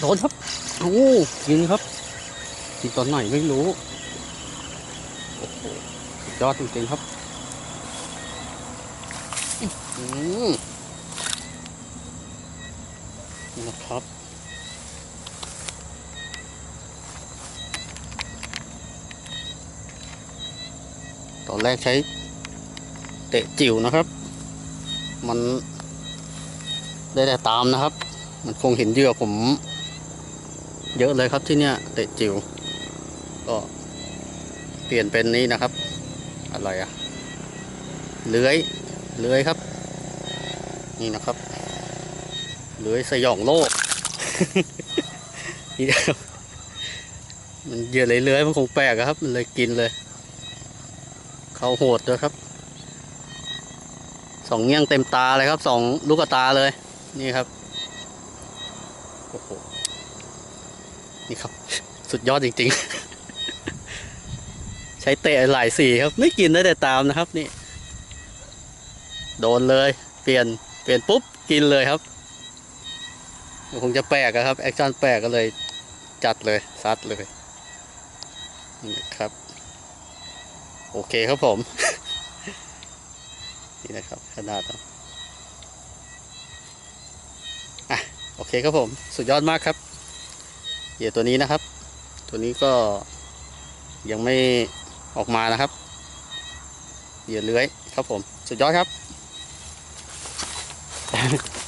โดนครับโอ้ยิงครับยิงตอนไหนไม่รู้โอ้โหสุดยอดจริงๆครับอืมนะครับตอนแรกใช้เตะจิ๋วนะครับ มันได้แต่ตามนะครับ มันคงเห็นเหยื่อผม เยอะเลยครับที่เนี่ยเตะจิ๋วก็เปลี่ยนเป็นนี้นะครับ อะไรอะเลื้อยเลื้อยครับ นี่นะครับเลื้อยสยองโลกนี่นะครับมันเหยื่อเลื้อยมันคงแปลกครับ มันเลยกินเลย เขาโหดด้วยครับสองเงี้ยงเต็มตาเลยครับสองลูกตาเลย นี่ครับ โอ้โห นี่ครับ สุดยอดจริง ๆ ใช้เตะหลายสีครับ ไม่กินได้แต่ตามนะครับนี่ โดนเลย เปลี่ยน เปลี่ยนปุ๊บ กินเลยครับ คงจะแปลกอะครับ แอคชั่นแปลกก็เลย จัดเลย ซัดเลยนี่ครับ โอเคครับผม นี่นะครับ ขนาดนะอะ โอ เคครับผม สุดยอดมากครับเหยื่อตัวนี้นะครับ ตัวนี้ก็ยังไม่ออกมานะครับเหยื่อเลื้อยครับผม สุดยอดครับ